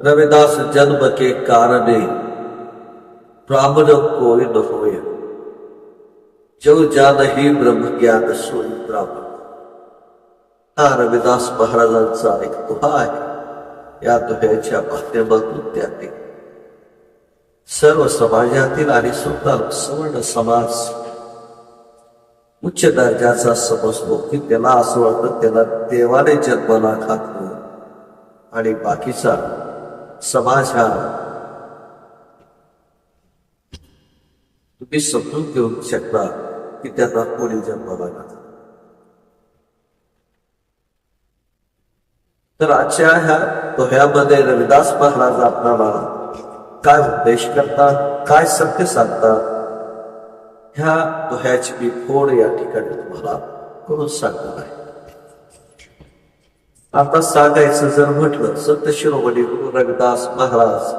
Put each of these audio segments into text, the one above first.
रविदास जन्म के कारण ब्राह्मण कोई न होय जो जान ही ब्रह्म ज्ञान सोई ब्राह्मण। हा रविदास महाराजांचा एक दुहा आहे या दुह्याच्या माध्यमातून त्यांनी सर्व समाजातील आणि सुद्धा सवर्ण समाज। उच्च दर्जाचा समजतो की त्याला असं वाटतं त्याला देवाने जन्माला घातलं आणि बाकीचा समाज हा तुम्ही समजून घेऊ शकता की त्यांना कोणी जन्माला घातलं तर आजच्या ह्या दोह्यामध्ये रविदास महाराज आपल्याला काय उपदेश करतात काय सत्य सांगतात ह्या दोह्याची मी फोड या ठिकाणी तुम्हाला करून सांगणार आहे आता सांगायचं जर म्हटलं संत शिरोमणी गुरु रविदास महाराज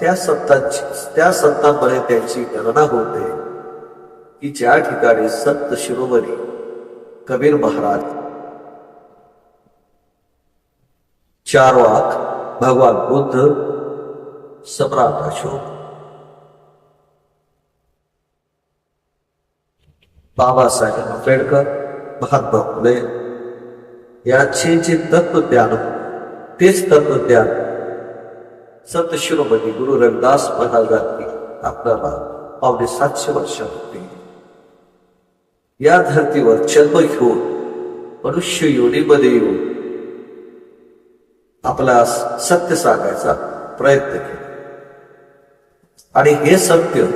त्या संतांची त्या संतांमध्ये त्यांची गणना होते की ज्या ठिकाणी संत शिरोमणी कबीर महाराज चार वाक भगवान बुद्ध सम्राट अशोक बाबासाहेब आंबेडकर महात्मा फुले याचे जे तत्वज्ञान तेच तत्वज्ञान संत शिरोमणी गुरु रविदास महाराजांनी आपल्याला पावणे सातशे वर्षापूर्वी या धर्तीवर जन्म घेऊन मनुष्य योनीमध्ये येऊन आपला सत्य सांगायचा प्रयत्न केला. आणि हे सत्य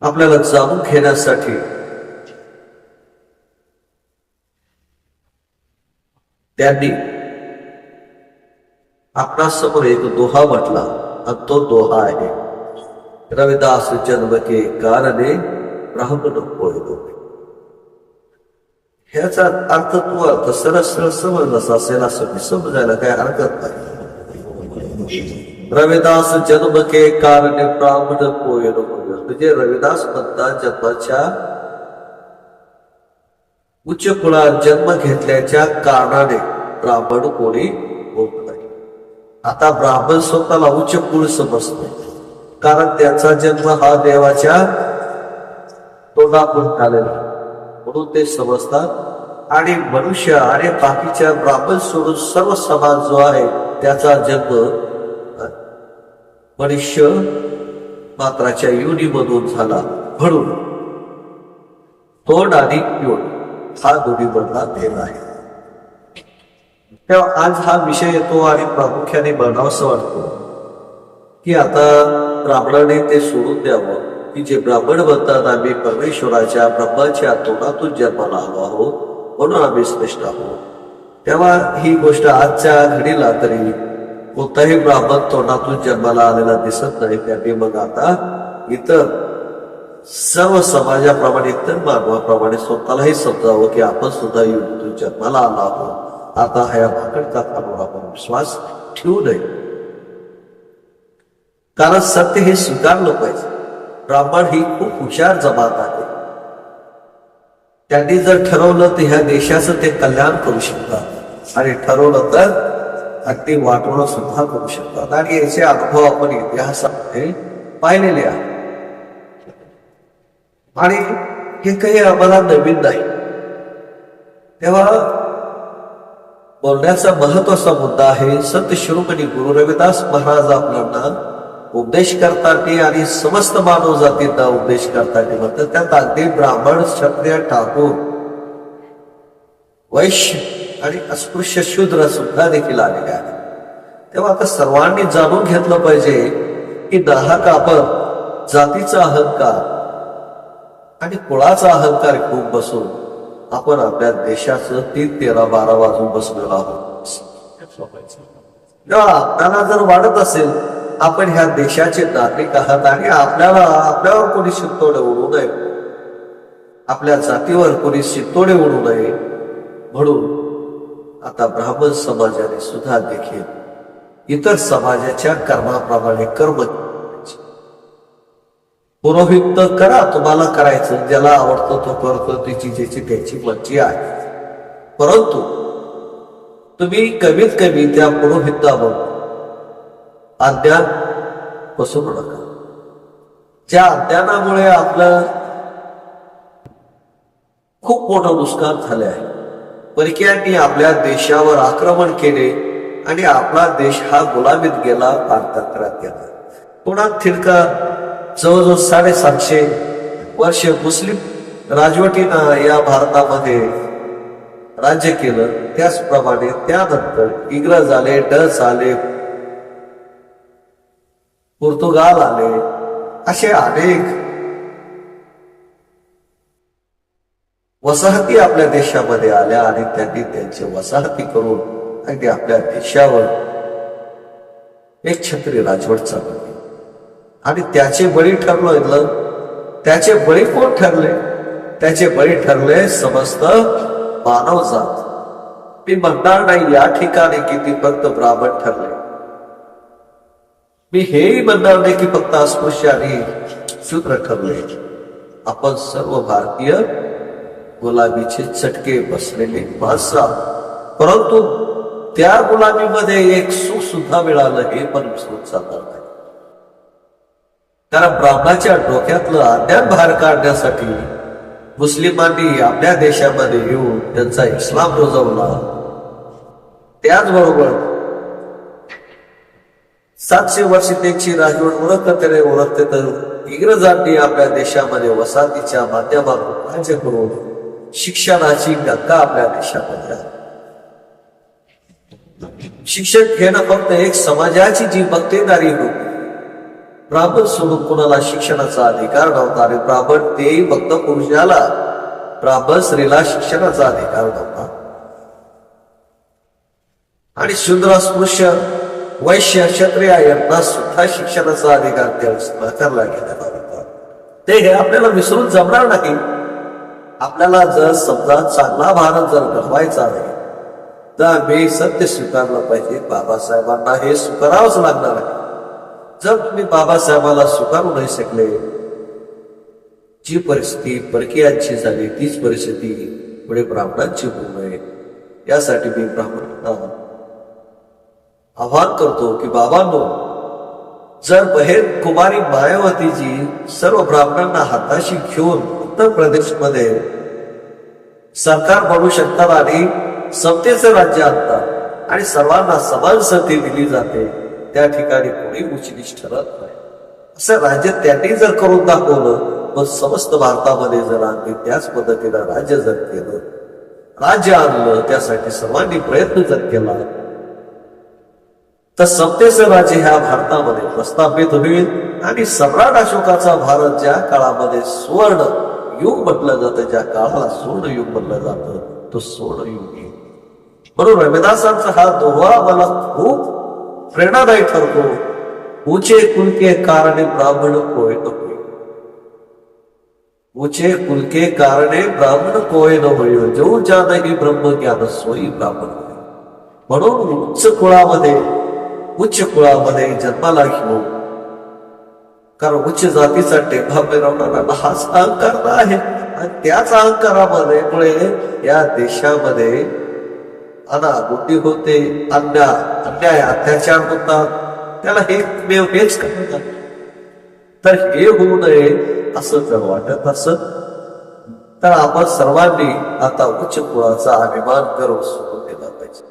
आपल्याला जाणून घेण्यासाठी त्यांनी आपणासमोर एक दोहा म्हटला आणि तो दोहा आहे. रविदास जन्म के कारणे ब्राह्मण होय ह्याचा अर्थ तू अर्थ सरळ सरळ समजलाच असेल असं मी समजायला काय हरकत नाही. रविदास जन्म के कारणे ब्राह्मण होय म्हणजे रविदास म्हणता जन्माच्या उच्च कुळात जन्म घेतल्याच्या कारणाने ब्राह्मण कोणी होत नाही. आता ब्राह्मण स्वतःला उच्च कुळ समजतो. कारण त्याचा जन्म हा देवाच्या तोंडातून आलेला म्हणून ते समजतात. आणि मनुष्य आणि बाकीच्या ब्राह्मण सोडून सर्व समाज जो आहे त्याचा जन्म मनुष्य मात्राच्या योनीमधून झाला म्हणून. तोंड आणि योनी. हा दोन्ही मधला भेद आहे. तेव्हा आज हा विषय येतो आणि प्रामुख्याने बनावंसं वाटतो की आता ब्राह्मणाने ते सोडून द्यावं की जे ब्राह्मण बनतात आम्ही परमेश्वराच्या ब्रह्माच्या तोंडातून जन्माला आलो आहोत म्हणून आम्ही श्रेष्ठ आहोत. तेव्हा ही गोष्ट आजच्या घडीला तरी कोणताही ब्राह्मण तोंडातून जन्माला आलेला दिसत नाही. त्यांनी मग आता इतर सर्व समाजाप्रमाणे इतर मानवाप्रमाणे स्वतःलाही समजावं की आपण सुद्धा युद्ध जन्माला आला आहोत. आता ह्या भाकडचा थांबून आपण विश्वास ठेवू नये. कारण सत्य हे स्वीकारलं पाहिजे. ब्राह्मण ही खूप हुशार जमात आहे. त्यांनी जर ठरवलं तर ह्या देशाचं ते कल्याण करू शकतात. आणि ठरवलं तर अगदी वाटवणं सुद्धा करू शकतात. आणि याचे अनुभव आपण इतिहासामध्ये पाहिलेले आहेत. आणि हे काही आम्हाला नवीन नाही. तेव्हा बोलण्याचा महत्त्वाचा मुद्दा आहे संत शिरोमणी गुरु रविदास महाराज आपल्याला उपदेश करताना आणि समस्त मानव जातींना उपदेश करताना म्हणतात त्यात अगदी ब्राह्मण क्षत्रिय ठाकूर वैश्य आणि अस्पृश्य शूद्र सुद्धा देखील आलेले आहे तेव्हा आता सर्वांनी जाणून घेतलं पाहिजे की नाहक आपण जातीचा अहंकार आणि कुळाचा अहंकार खूप बसून आपण आपल्या देशाचं तीन तेरा बारा वाजून बसलेलो आहोत. तेव्हा आपल्याला जर वाढत असेल आपण ह्या देशाचे नागरिक आहात आणि आपल्याला आपल्यावर कोणी शितोडे उडू नये आपल्या जातीवर कोणी शितोडे उडू नये म्हणून आता ब्राह्मण समाजाने सुद्धा देखील इतर समाजाच्या कर्माप्रमाणे कर्म पुरोहित तर करा तुम्हाला करायचं ज्याला आवडतं तो करतो तिची ज्याची त्याची मर्जी आहे. परंतु तुम्ही कमीत कमी त्या पुरोहितावर अज्ञान पसरू नका. ज्या अज्ञानामुळे आपलं खूप मोठं नुकसान झाले आहे. परकीयांनी आपल्या देशावर आक्रमण केले आणि आपला देश हा गुलामीत गेला पारतंत्र्यात गेला पुन्हा थिरका जवळजवळ साडेसातशे वर्ष मुस्लिम राजवटीनं या भारतामध्ये राज्य केलं. त्याचप्रमाणे त्यानंतर इंग्रज आले डच आले पोर्तुगाल आले असे अनेक वसाहती आपल्या देशामध्ये आल्या आणि त्यांनी त्यांची वसाहती करून आणि आपल्या देशावर एक छत्री राजवट चालवली. आणि त्याचे बळी ठरलं त्याचे बळी कोण ठरले? त्याचे बळी ठरले समस्त मानवजात मी म्हणणार नाही या ठिकाणी की ती फक्त ब्राह्मण ठरले. मी हेही म्हणणार नाही की फक्त अस्पृश्य आणि शूद्र ठरले. आपण सर्व भारतीय गुलाबीचे चटके बसलेले माणसं परंतु त्या गुलाबीमध्ये एक सुख सुद्धा मिळालं हे पण विसरून चालणार नाही. त्याला ब्राह्मणाच्या डोक्यातलं अज्ञान बाहेर काढण्यासाठी मुस्लिमांनी आपल्या देशामध्ये येऊन त्यांचा इस्लाम रुजवला. त्याचबरोबर सातशे वर्ष त्यांची राजवट ओळखते ओळखते तर इंग्रजांनी आपल्या देशामध्ये वसाहतीच्या माध्यमातून राज्य करून शिक्षणाची गंगा आपल्या देशामध्ये शिक्षण घेणं फक्त एक समाजाची जी मक्तेदारी होती ब्राह्मण सोडून कोणाला? शिक्षणाचा अधिकार नव्हता. आणि ब्राह्मण ते भक्त पुरुषाला ब्राह्मण स्त्रीला शिक्षणाचा अधिकार नव्हता. आणि शूद्र स्पृश्य वैश्य क्षत्रिय यांना सुद्धा शिक्षणाचा अधिकार त्यावेळेस नाकारला गेलेला होता. ते हे आपल्याला विसरून जमणार नाही. आपल्याला जर समजा चांगला भारत जर घडवायचा आहे तर आम्ही सत्य स्वीकारलं पाहिजे. बाबासाहेबांना हे स्वीकारावंच लागणार आहे. जर तुम्ही बाबासाहेबाला स्वीकारू नाही शकले जी परिस्थिती परकीयांची झाली तीच परिस्थिती पुढे ब्राह्मणांची होऊ नये. यासाठी मी ब्राह्मणांना आवाहन करतो की बाबांनो जर बहेर कुमारी मायावतीजी सर्व ब्राह्मणांना हाताशी घेऊन उत्तर प्रदेशमध्ये सरकार बनवू शकतात आणि समतेचं राज्य आणतात आणि सर्वांना समान संधी दिली जाते त्या ठिकाणी कोणी उचलीच ठरत नाही. असं राज्य त्यांनी जर करून दाखवलं मग समस्त भारतामध्ये जर आम्ही त्याच पद्धतीनं राज्य जर केलं राज्य आणलं त्यासाठी सर्वांनी प्रयत्न जर केला तर समतेचं राज्य ह्या भारतामध्ये प्रस्थापित होईल. आणि सम्राट अशोकाचा भारत ज्या काळामध्ये सुवर्ण युग म्हटलं जातं ज्या काळाला सुवर्ण युग म्हटलं जातं तो सुवर्ण युग येईल म्हणून रविदासांचा हा दोहा मला खूप प्रेरणादायी ठरतो. ऊंचे कुल के कारणे ब्राह्मण कोय न होय. ऊंचे कुल के कारणे ब्राह्मण कोय न होय. जो जाणही ब्रह्म ज्ञान सोयी ब्राह्मण होय. म्हणून उच्च कुळामध्ये उच्च कुळामध्ये जन्माला घेऊ कारण उच्च जातीचा टेभा मिळवणारा हाच अहंकार आहे. आणि त्याच अहंकारामध्ये मुळे या देशामध्ये अनागुटी होते अन्या अन्याय अत्याचार होतात. त्याला हे मेव हेच करतात तर हे होऊ नये असं जर वाटत असत तर आपण सर्वांनी आता उच्च कुळाचा अभिमान गर्व सोडून दिला पाहिजे.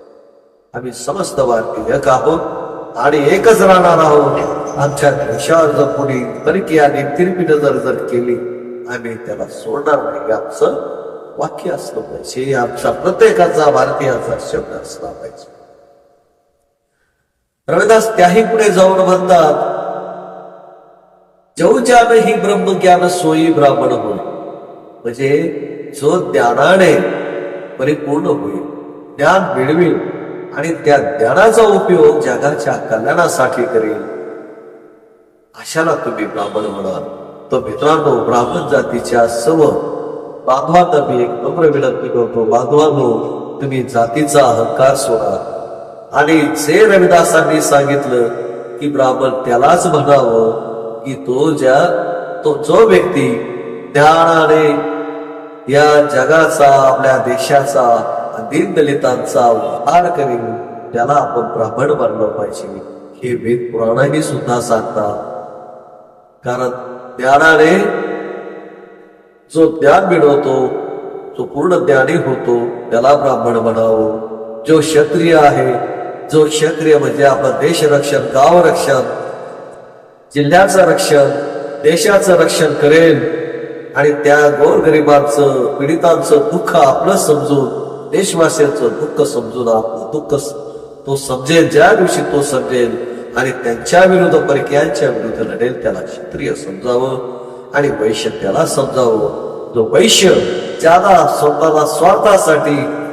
आम्ही समस्त भारतीय एक आहोत आणि एकच राहणार आहोत. आमच्या देशावर जर कोणी परकीयाने तिरपी नजर जर केली आम्ही त्याला सोडणार नाही. आमचं वाक्य असलं पाहिजे. आमचा प्रत्येकाचा भारतीयाचा शब्द असला पाहिजे. रविदास त्याही पुढे जाऊन म्हणतात जौजान ही ब्रह्मज्ञान सोयी ब्राह्मण होईल म्हणजे जो ज्ञानाने परिपूर्ण होईल ज्ञान मिळवेल आणि त्या ज्ञानाचा उपयोग जगाच्या कल्याणासाठी करेल. अशाला तुम्ही ब्राह्मण म्हणाल. तो मित्रांनो ब्राह्मण जातीच्या सर्व बांधवांना मी एक नम्र विनंती करतो. बांधवांनो तुम्ही जातीचा अहंकार सोडा. आणि जे रविदासांनी सांगितलं की ब्राह्मण त्यालाच म्हणावं की तो ज्या तो जो व्यक्ती ज्ञानाने या जगाचा आपल्या देशाचा दीन दलितांचा उद्धार करेल त्याला आपण ब्राह्मण बनलं पाहिजे. हे वेद पुराणही सुद्धा सांगतात. कारण ज्ञानाने जो ज्ञान मिळवतो जो पूर्ण ज्ञानी होतो त्याला ब्राह्मण बनावं जो क्षत्रिय आहे जो क्षत्रिय म्हणजे आपलं देश रक्षण गाव रक्षण जिल्ह्याचं रक्षण देशाचं रक्षण करेल आणि त्या गोरगरिबांचं पीडितांचं दुःख आपलं समजून देशवासियांचं दुःख समजून आपलं दुःख तो समजेल ज्या दिवशी तो समजेल आणि त्यांच्या विरुद्ध परक्यांच्या विरुद्ध लढेल त्याला क्षत्रिय समजावं आणि वैश्य त्याला समजावं. जो वैश्य ज्यादा स्वतःला स्वार्थासाठी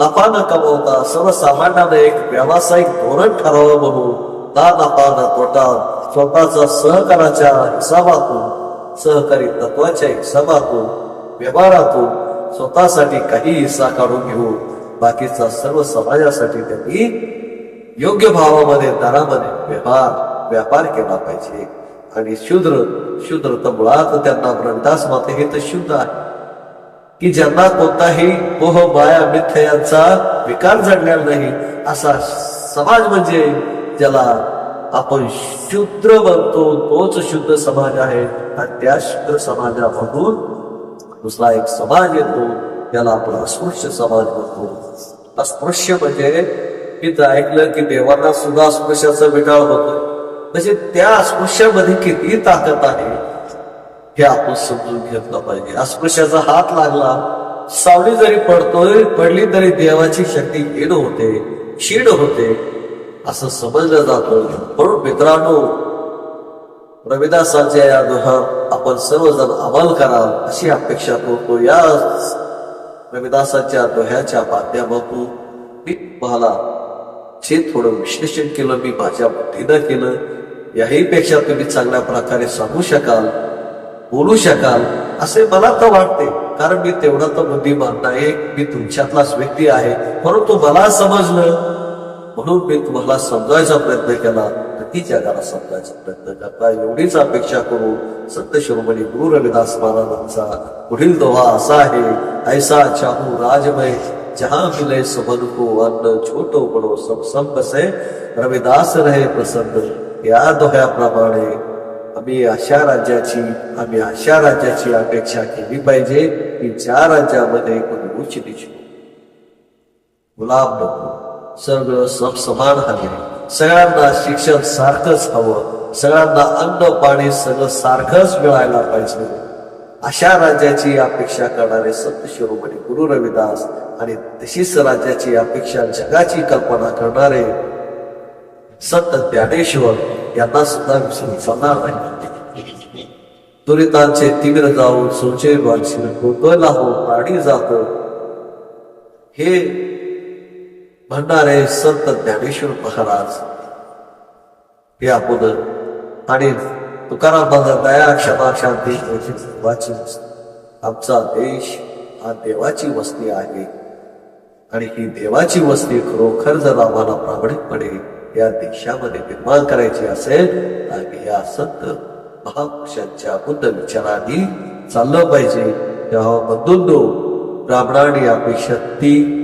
नफा न कमवता सर्वसामान्याने एक व्यावसायिक धोरण ठरावं म्हणून ना नफा ना तोटा स्वतःचा सहकाराच्या हिसाबातून सहकारी तत्वाच्या हिसाबातून व्यवहारातून स्वतःसाठी काही हिस्सा काढून घेऊन बाकीचा सर्व समाजासाठी त्यांनी योग्य भावामध्ये दरामध्ये व्यवहार व्यापार केला पाहिजे. आणि शूद्र शूद्र तर मुळात त्यांना ब्रंदास माते हे तर शुद्ध आहे. की ज्यांना कोणताही मोह माया मिथ्य यांचा विकार जडलेला नाही असा समाज म्हणजे ज्याला आपण शूद्र बनतो. तोच शुद्ध समाज आहे आणि त्या शुद्ध समाजामधून दुसरा एक समाज येतो त्याला आपण अस्पृश्य समाज म्हणतो. अस्पृश्य म्हणजे मी तर ऐकलं की देवांना सुद्धा अस्पृश्याचा विटाळ होतोय. म्हणजे त्या अस्पृश्यामध्ये किती ताकद आहे हे आपण समजून घेतलं पाहिजे. अस्पृश्याचा हात लागला. सावली जरी पडतोय पडली तरी देवाची शक्ती येण होते क्षीण होते असं समजलं जातं. म्हणून मित्रांनो रविदासांच्या या दोहात आपण सर्वजण अमल कराल अशी अपेक्षा करतो. या रविदासांच्या दोह्याच्या माध्यमातून मी तुम्हाला जे थोडं विश्लेषण केलं मी माझ्या बुद्धीनं केलं याही पेक्षा तुम्ही चांगल्या प्रकारे सांगू शकाल. बोलू शकाल. असे मला तर वाटते. कारण मी तेवढा तर बुद्धिमान नाही. मी तुमच्यातलाच व्यक्ती आहे. परंतु मला समजलं. म्हणून मी तुम्हाला समजायचा प्रयत्न केला. तर ती जगाला समजायचा प्रयत्न करता. एवढीच अपेक्षा करू संत शिरोमणी गुरु रविदास महाराजांचा पुढील दोहा असा आहे. ऐसा चाहू राजमय. जहा मिले सुमन को अन्न छोटो बडो सब सब रविदास रहे प्रसन्न. या दोह्याप्रमाणे आम्ही अशा राज्याची आम्ही अशा राज्याची अपेक्षा केली पाहिजे की ज्या राज्यामध्ये कोणी उच्च गुलाब नको. सगळं सब समान हवे. सगळ्यांना शिक्षण सारखंच हवं. सगळ्यांना अन्न पाणी सगळं सारखंच मिळायला पाहिजे. अशा राज्याची अपेक्षा करणारे संत शिरोमणी गुरु रविदास आणि तशीच राज्याची अपेक्षा जगाची कल्पना करणारे संत ज्ञानेश्वर यांना सुद्धा विसरून चालणार नाही. दुरितांचे तीव्र जाऊन सोचे वांशील कोतोयला हो प्राणी जातो. हे म्हणणारे संत ज्ञानेश्वर महाराज हे आपण आणि तुकाराम माझा दया क्षमा शांती देवाची आमचा देश हा देवाची वस्ती आहे आणि ही देवाची वस्ती खरोखर जर आम्हाला प्रामाणिकपणे या देशामध्ये निर्माण करायची असेल तर या संत महापुरुषांच्या बुद्ध विचारांनी चाललं पाहिजे. तेव्हा बंधूंनो ब्राह्मणांनी अपेक्षा ती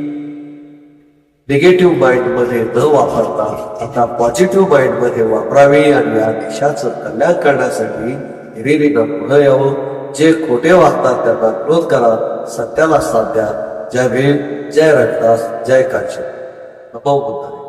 निगेटिव्ह माइंडमध्ये न वापरता आता पॉझिटिव्ह माइंडमध्ये वापरावी आणि या देशाचं कल्याण करण्यासाठी हिरिरीनं पुढे यावं. जे खोटे वागतात त्यांना क्रोध करा. सत्याला साथ द्या. जय भीम जय रक्तास जय कांचन. नमो बुद्धा